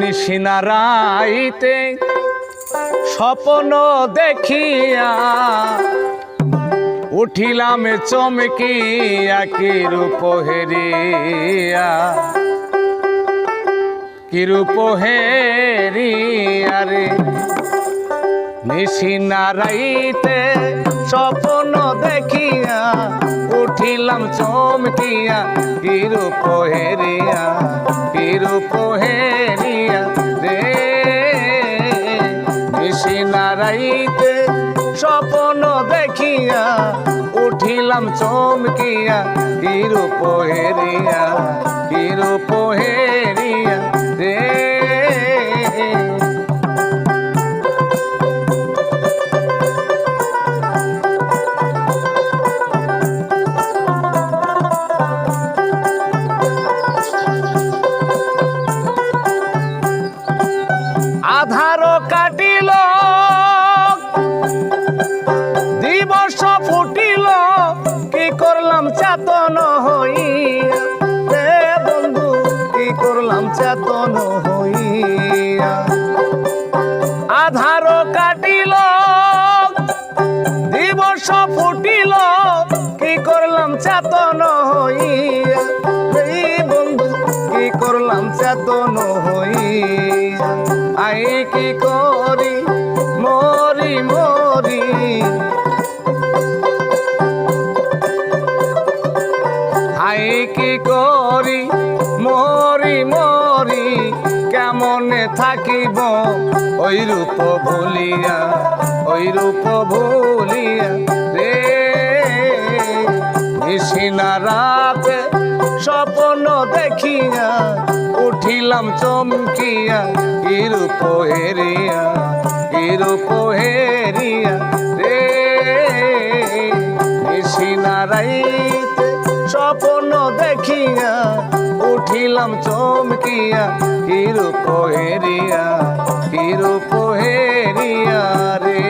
নিশিনারাইতে স্বপ্ন দেখিয়া উঠিলাম চমকিয়া কিরূপ হেরিয়া। কিরূপ হেরিয়া রে? নিশিনারাইতে স্বপ্ন দেখিয়া উঠিলাম চমকিয়া কিরূপ হেরিয়া কিরূপ হেরিয়া রে। নিশিনারাইতে স্বপ্ন দেখিয়া উঠিলাম চমকিয়া কিরূপ হেরিয়া কিরূপ হেরিয়া। চেতন হইয়া। আধার কাটিল দিবস ফুটিল, কি করলাম চেতন হইয়া। রে বন্ধু, কি করলাম চেতন হইয়া। আই কি করি, মরি মরি। কেমনে থাকিব? ওই রূপ ভুলিয়া, ওই রূপ ভুলিয়া রে। নিশিনা রাতে স্বপ্ন দেখিয়া, উঠিলাম চমকিয়া কিরূপ হেরিয়া কিরূপ হেরিয়া। উঠিলাম চমকিয়া কিরূপ হেরিয়া কিরূপ হেরিয়া রে।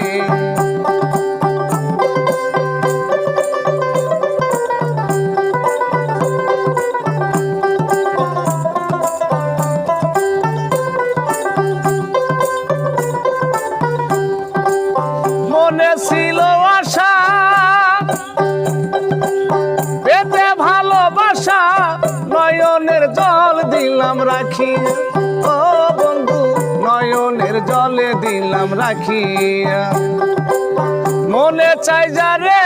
মনে ছিল আশা দিলাম রাখিয়া। ও বন্ধু, নয়নের জলে দিলাম রাখিয়া। মনে চাই যারে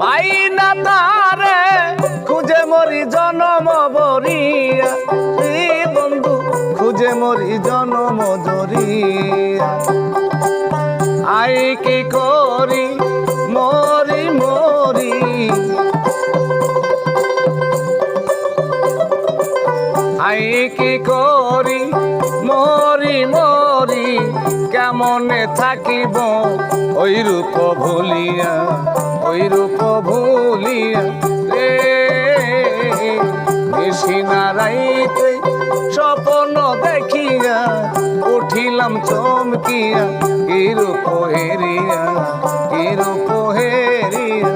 পাই না তারে, খুঁজে মরি জনম বরিয়া। বন্ধু, খুঁজে মরি জনম জরিয়া। আই কি করি? আই কি করি? মরি মরি, কেমনে থাকিব? ওই রূপ ভুলিয়া ওই রূপ ভুলিয়া, রে নিশিনারাইতে স্বপ্ন দেখিয়া উঠিলাম চমকিয়া, কিরূপ হেরিয়া কিরূপ হেরিয়া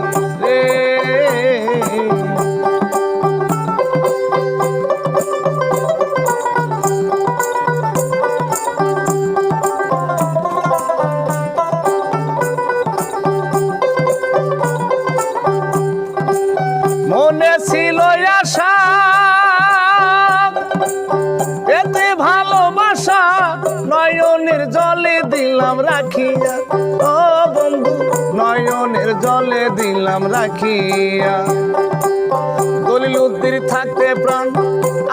রাখিয়া, ও বন্ধু, নয়নের জলে দিলাম রাখিয়া। দলিল উদ্দির থাকতে প্রাণ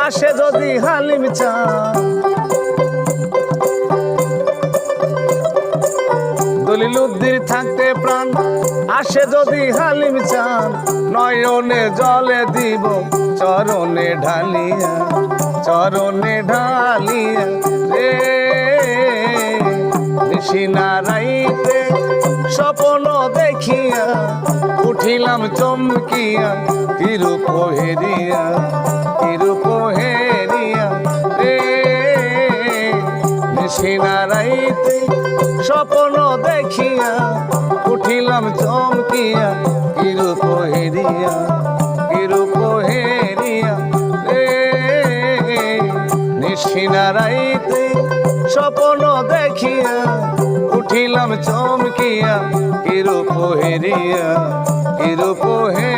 আসে যদি হালিম চা দলিল উদ্দির থাকতে প্রাণ আসে যদি হালিম চান। নয়নে জলে দিব, চরণে ঢালিয়া চরণে ঢালিয়া রে। নিশিনারাইতে স্বপ্ন দেখিয়া উঠিলাম চমকিয়া কিরূপ হেরিয়া কিরূপ হেরিয়া রে সিনারাইতে স্বপ্ন দেখিয়া উঠিলাম চমকিয়া কিরূপ হেরিয়া কিরূপ হেরিয়া রে আশিনা রাইতে স্বপ্ন দেখিয়া উঠিলাম চমকিয়া কিরূপ হেরিয়া কিরূপ হে